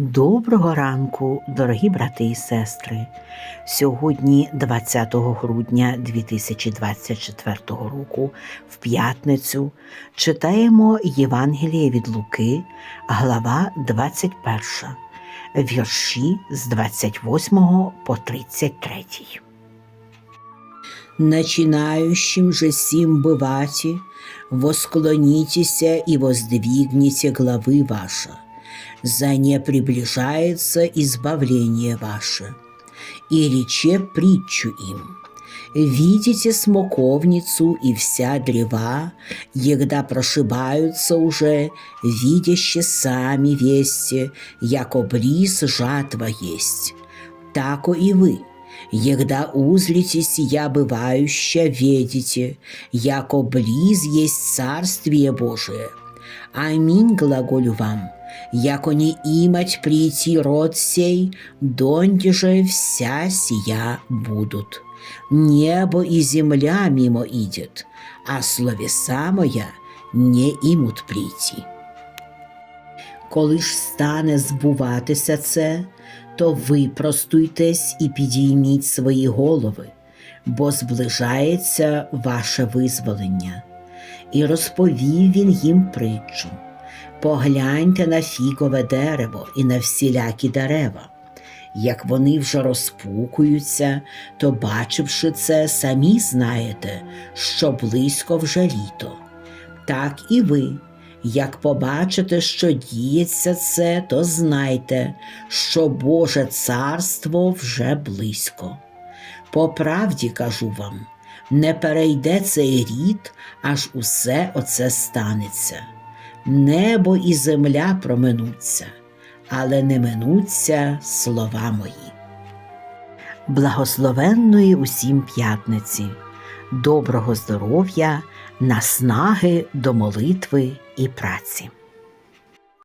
Доброго ранку, дорогі брати і сестри. Сьогодні, 20 грудня 2024 року, в п'ятницю, читаємо Євангеліє від Луки, глава 21, вірші з 28 по 33. Начинающим же сим бывати, восклонитеся и воздвигните главы ваши, за не приближается избавление ваше. И рече притчу им. Видите смоковницу и вся древа, егда прошибаются уже, видяще сами вести, яко близ жатва есть. Тако и вы, егда узлитесь я бывающа, ведите, яко близ есть Царствие Божие. Аминь глаголю вам, яко не имать прийти род сей, донде же вся сия будут. Небо и земля мимо идет, а словеса моя не имут прийти. Коли ж стане збуватися це, то випростуйтесь і підійміть свої голови, бо зближається ваше визволення. І розповів він їм притчу. Погляньте на фікове дерево і на всілякі дерева. Як вони вже розпукуються, то, бачивши це, самі знаєте, що близько вже літо. Так і ви, як побачите, що діється це, то знайте, що Боже царство вже близько. По правді кажу вам, не перейде цей рід, аж усе оце станеться. Небо і земля проминуться, але не минуться слова мої. Благословенної усім п'ятниці, доброго здоров'я, наснаги до молитви і праці.